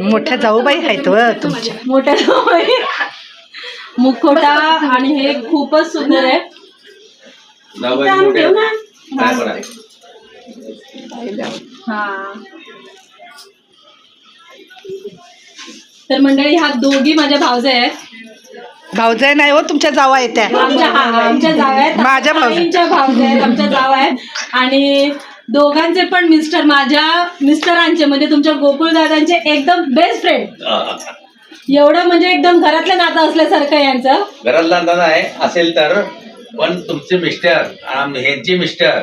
मोठ्या जाऊबाई आहेत व तुमच्या. मोठ्या जावई. मुखवटा आणि हे खूपच सुंदर आहे? हा. तर मंडळी ह्या दोघी माझ्या भावजा आहेत. भाऊजाई नाही हो तुमच्या जावा आहेत त्या आमच्या हा आमच्या जावा आहेत. माझ्या भावजा. ताईंच्या भावजा आहेत आमच्या जावा आहेत. आणि दोघांचे पण मिस्टर माझ्या मिस्टरांचे म्हणजे तुमच्या गोकुळ दादांचे एकदम बेस्ट फ्रेंड एवढं म्हणजे एकदम घरातलं नातं असल्यासारखं यांचं. घरातला अंदाज आहे असेल तर पण तुमचे मिस्टर आम- ह्यांचे मिस्टर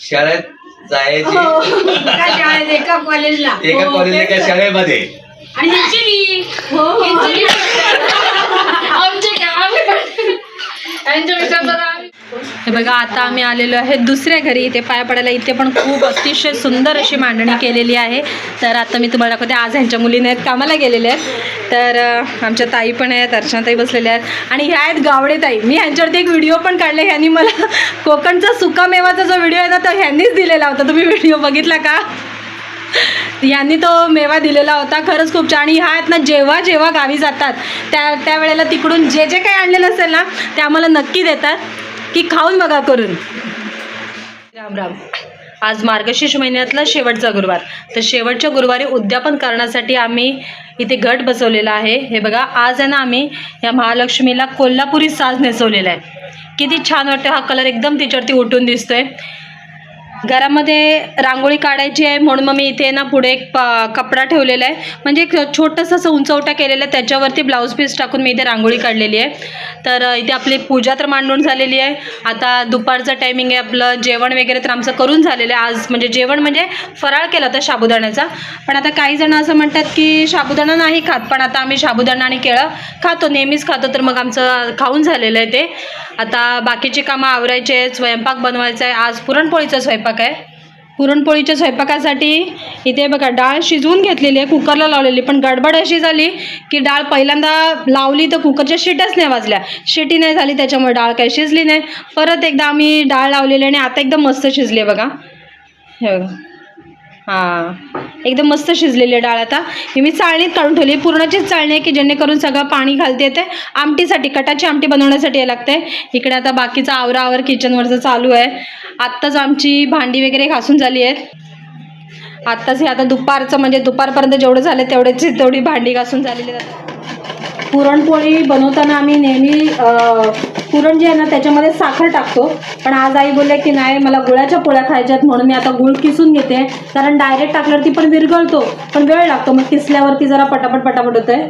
शाळेत जायचे. हो. एका शाळेत एका कॉलेजला एका हो, कॉलेज तेच एका तर. शाळेमध्ये. आणि ह्यांची मी. हो हो. आमचे हे बघा आता आम्ही आलेलो आहे दुसऱ्या घरी. इथे पाया पडायला इथे पण खूप अतिशय सुंदर अशी मांडणी केलेली आहे. तर आता मी तुम्हाला दाखवते आज ह्यांच्या मुलीने आहेत कामाला गेलेल्या आहेत. तर आमच्या ताई पण आहेत अर्चनाताई बसलेल्या आहेत. आणि ह्या आहेत गावडे ताई मी ह्यांच्यावरती एक व्हिडिओ पण काढले. ह्यांनी मला कोकणचा सुकामेवाचा जो व्हिडिओ आहे ना तो ह्यांनीच दिलेला होता. तुम्ही व्हिडिओ बघितला का? यांनी तो मेवा दिलेला होता खरंच खूप छान. आणि ह्या आहेत ना जेव्हा जेव्हा गावी जातात त्या त्यावेळेला तिकडून जे जे काही आणलेलं असेल ना ते आम्हाला नक्की देतात की खाऊन बघा करून. राम राम. आज मार्गशीर्ष महिन्यातला शेवटचा गुरुवार. तर शेवटच्या गुरुवारी उद्यापन करण्यासाठी आम्ही इथे घट बसवलेला आहे. हे बघा आज आहे ना आम्ही या महालक्ष्मीला कोल्हापुरी साज नेसवलेला आहे. किती छान वाटतं हा कलर एकदम तिच्यावरती उठून दिसतोय. घरामध्ये रांगोळी काढायची आहे म्हणून मग मी इथे ना पुढे एक प कपडा ठेवलेला आहे. म्हणजे एक छोटंसं असं उंचवटा केलेला आहे. त्याच्यावरती ब्लाऊज पीस टाकून मी इथे रांगोळी काढलेली आहे. तर इथे आपली पूजा तर मांडून झालेली आहे. आता दुपारचं टायमिंग आहे आपलं. जेवण वगैरे तर आमचं करून झालेलं आहे. आज म्हणजे जेवण म्हणजे फराळ केला होता साबुदाण्याचा पण आता काही जणं असं म्हणतात की साबुदाणा नाही खात. पण आता आम्ही साबुदाणा आणि केळं खातो. नेहमीच खातो. तर मग आमचं खाऊन झालेलं आहे ते. आता बाकीची कामं आवरायची आहेत स्वयंपाक बनवायचा आहे. आज पुरणपोळीचा स्वयंपाक आहे. पुरणपोळीच्या स्वयंपाकासाठी इथे बघा डाळ शिजवून घेतलेली आहे कुकरला लावलेली. पण गडबड अशी झाली की डाळ पहिल्यांदा लावली तर कुकरच्या शिटच नाही वाजल्या. शिटी नाही झाली त्याच्यामुळे डाळ काही शिजली नाही. परत एकदा आम्ही डाळ लावलेली आणि आता एकदम मस्त शिजली आहे बघा. हे बघा. हां. एकदम मस्त शिजलेली आहे डाळ आता. ही मी चाळणीत काढून ठेवली. आहे. चाळणी आहे की जेणेकरून सगळं पाणी घालते येते आमटीसाठी कटाची आमटी बनवण्यासाठी हे लागते. इकडे आता बाकीचा आवरावर किचनवरचं चालू आहे. आत्ताच आमची भांडी वगैरे घासून झाली आहेत. आत्ताच हे आता दुपारचं म्हणजे दुपारपर्यंत जेवढं झालं तेवढेच तेवढी भांडी घासून झालेली आहेत. पुरणपोळी बनवताना आम्ही नेहमी पुरण जे आहे ना त्याच्यामध्ये साखर टाकतो. पण आज आई बोलले की नाही मला गुळाच्या पोळ्या खायच्यात म्हणून मी आता गुळ किसून घेते. कारण डायरेक्ट टाकल्यावरती पण विरघळतो. पण वेळ लागतो. मग किसल्यावरती जरा पटापट पटापट होतंय.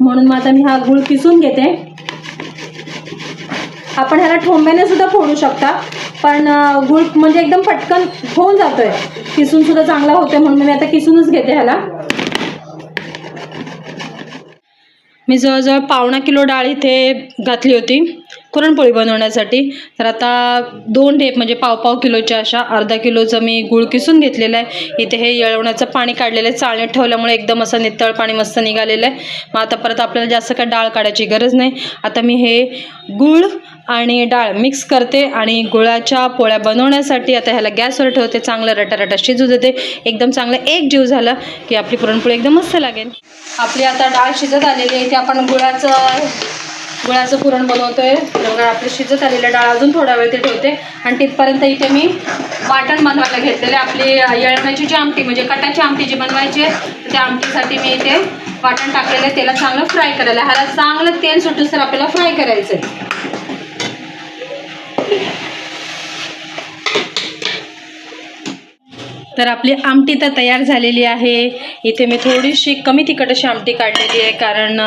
म्हणून मग आता मी हा गुळ किसून घेते. आपण ह्याला ठोंब्याने सुद्धा फोडू शकता. पण गुळ म्हणजे एकदम पटकन होऊन जातोय. किसून सुद्धा चांगला होतोय म्हणून मी आता किसूनच घेते ह्याला. मी जवळजवळ पावणा किलो डाळ इथे घातली होती. पुरणपोळी बनवण्यासाठी. तर आता दोन ढेप म्हणजे पाव पाव किलोच्या अशा अर्धा किलोचं मी गुळ किसून घेतलेलं आहे. इथे हे येळवण्याचं पाणी काढलेलं आहे. चाळण्यात ठेवल्यामुळे एकदम असं नितळ पाणी मस्त निघालेलं आहे. मग आता परत आपल्याला जास्त काय डाळ काढायची गरज नाही. आता मी हे गुळ आणि डाळ मिक्स करते आणि गुळाच्या पोळ्या बनवण्यासाठी आता ह्याला गॅसवर ठेवते. चांगलं रटारटा शिजू देते. एकदम चांगलं एक जीव झाला की आपली पुरणपोळी एकदम मस्त लागेल. आपली आता डाळ शिजत आलेली आहे. इथे आपण गुळाचं गुळाचं पुरण बनवतोय. तर बघा आपली शिजत आलेलं डाळ अजून थोडा वेळ ते ठेवते. आणि तिथपर्यंत इथे मी वाटण बनवायला घेतलेले आपली येळण्याची जी आमटी म्हणजे कटाची आमटी जी बनवायची आहे त्या आमटीसाठी मी इथे वाटण टाकलेलं आहे. त्याला चांगलं फ्राय करायला आहे. ह्याला चांगलं तेल सुटूस तर आपल्याला फ्राय करायचं आहे तर आपली आमटी तर तयार झालेली आहे. इथे मी थोडीशी कमी तिखट अशी आमटी काढलेली आहे कारण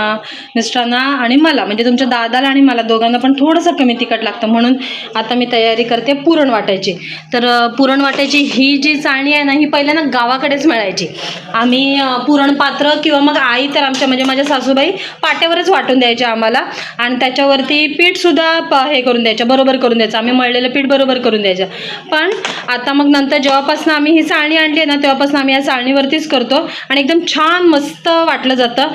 मिस्टरांना आणि मला म्हणजे तुमच्या दादाला आणि मला दोघांना पण थोडंसं कमी तिखट लागतं. म्हणून आता मी तयारी करते पुरण वाटायची. तर पुरण वाटायची ही जी चाळणी आहे ना ही पहिल्यांदा गावाकडेच मिळायची. आम्ही पुरण पात्र किंवा मग आई तर आमच्या म्हणजे माझ्या सासूबाई पाट्यावरच वाटून द्यायच्या आम्हाला. आणि त्याच्यावरती पीठसुद्धा प हे करून द्यायचं बरोबर करून द्यायचं. आम्ही मळलेलं पीठ बरोबर करून द्यायचं. पण आता मग नंतर जेव्हापासून आम्ही ही चाळणी आणली आहे ना तेव्हापासून आम्ही या चाळणीवरतीच करतो. आणि एकदम छान मस्त वाटलं जातं.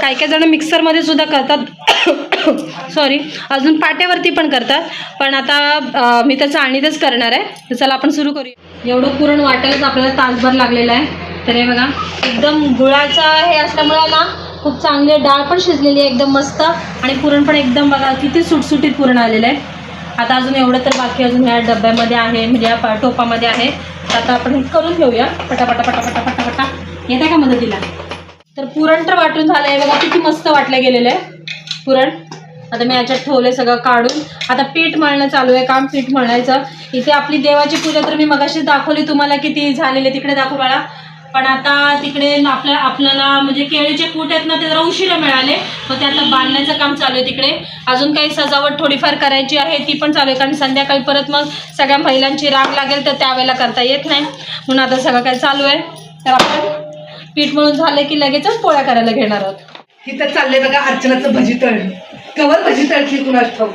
काही काही जण मिक्सरमध्ये सुद्धा करतात. सॉरी अजून पाट्यावरती पण करतात. पण आता मी तर चाळणीतच करणार आहे. तर चला आपण सुरू करूया. एवढं पुरण वाटायलाच आपल्याला तासभर लागलेला आहे. तर हे बघा एकदम गुळाचा हे असल्यामुळे ना खूप चांगली डाळ पण शिजलेली आहे एकदम मस्त. आणि पुरण पण एकदम बघा किती सुटसुटीत पुरण आलेलं आहे. आता अजून एवढं तर बाकी अजून ह्या डब्यामध्ये आहे म्हणजे या टोपामध्ये आहे. आता आपण हे करून घेऊया. पटापटा पटापटा पटापटा. येत आहे का मदतीला? तर पुरण तर वाटून झालं आहे बघा किती मस्त वाटलं गेलेलं आहे. पुरण. आता मी याच्यात ठेवले सगळं काढून. आता पीठ मळणं चालू आहे काम पीठ मळायचं. इथे आपली देवाची पूजा तर मी मगाशीच दाखवली तुम्हाला किती झालेली तिकडे दाखव बाळा. पण आता तिकडे आपल्या आपल्याला म्हणजे केळीचे कूट आहेत ना ते जरा उशिरा मिळाले. मग ते आता बांधण्याचं काम चालू आहे तिकडे. अजून काही सजावट थोडीफार करायची आहे ती पण चालू आहे. कारण संध्याकाळी परत मग सगळ्या महिलांची रांग लागेल तर त्यावेळेला करता येत नाही. म्हणून आता सगळं काय चालू आहे. तर आपण पीठ मळून झालं की लगेचच पोळ्या करायला घेणार आहोत. इथं चाललंय बघा अर्चनाचं भजी तळणी. कवर भजी तळची कुणाच ठाऊ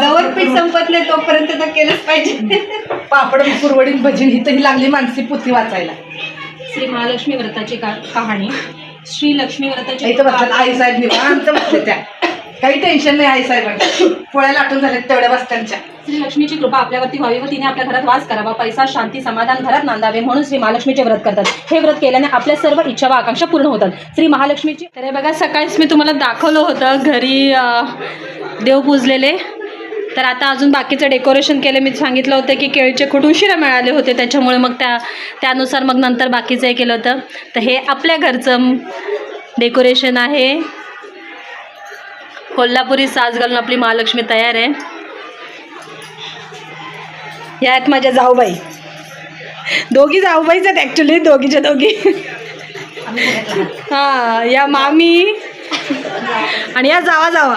जवळ पीठ संपत नाही तोपर्यंत तर केलंच पाहिजे. पापड कुरवडीन भजी इथं ही लागली मानसी पुथी वाचायला. श्री महालक्ष्मी व्रताची का कहाणी. श्री लक्ष्मी व्रताची इथं बसतात आई साहेब निवांत बसले त्या काही टेन्शन नाही आई साहेबांच्या पोळ्या लाटून झाल्या तेवढ्या बसत्यांच्या श्री लक्ष्मीची कृपा आपल्यावरती व्हावी व तिने आपल्या घरात वास करावा. पैसा शांती समाधान घरात नांदावे म्हणून श्री महालक्ष्मीचे व्रत करतात. हे व्रत केल्याने आपल्या सर्व इच्छा व आकांक्षा पूर्ण होतात. श्री महालक्ष्मीची तर हे बघा सकाळीच मी तुम्हाला दाखवलं होतं घरी अं, देव पूजलेले. तर आता अजून बाकीचं डेकोरेशन केलं. मी सांगितलं होतं की केळीचे खूट उशिरा मिळाले होते त्याच्यामुळे मग त्या त्यानुसार मग नंतर बाकीचं हे केलं होतं. तर हे आपल्या घरचं डेकोरेशन आहे. कोल्हापुरी साज घालून आपली महालक्ष्मी तयार आहे. या आहेत माझ्या जाऊबाई. दोघी जाऊबाईच आहेत ॲक्च्युली दोघीच्या दोघी. हां या मामी आणि या जावा जावा.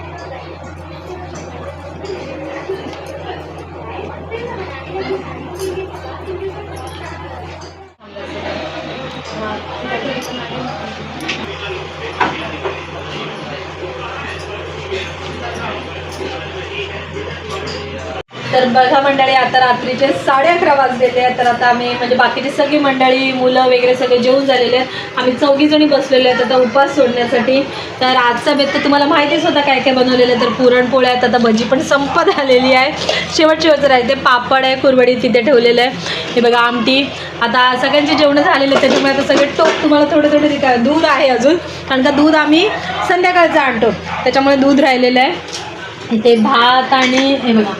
तर बघा मंडळी आता रात्रीचे साडे अकरा वाजलेले आहेत. तर आता आम्ही म्हणजे बाकीची सगळी मंडळी मुलं वगैरे सगळे जेवून झालेले आहेत. आम्ही चौघी जणी बसलेले आहेत आता उपवास सोडण्यासाठी. तर आजचा बेत तर तुम्हाला माहितीच होता काय काय बनवलेलं आहे. तर पुरणपोळ्या आहेत आता भजी पण संपत आलेली आहे. शेवट शेवटचं राहते पापड आहे कुरवडी तिथे ठेवलेलं आहे. हे बघा आमटी. आता सगळ्यांची जेवणं झालेले त्याच्यामुळे आता सगळे टोप तुम्हाला थोडं थोडं रिका दूध आहे अजून. कारण का दूध आम्ही संध्याकाळचं आणतो. त्याच्यामुळे दूध राहिलेलं आहे. इथे भात आणि हे बघा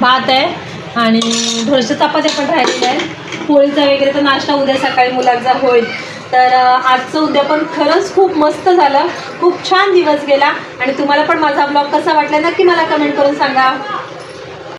भात आहे आणि थोडंसं चपात्या पण राहिलेल्या आहेत. पोळीचा वगैरे तर नाश्ता उद्या सकाळी मुलांचा होईल. तर आजचं उद्या पण खरंच खूप मस्त झालं. खूप छान दिवस गेला. आणि तुम्हाला पण माझा ब्लॉग कसा वाटला नक्की मला कमेंट करून सांगा.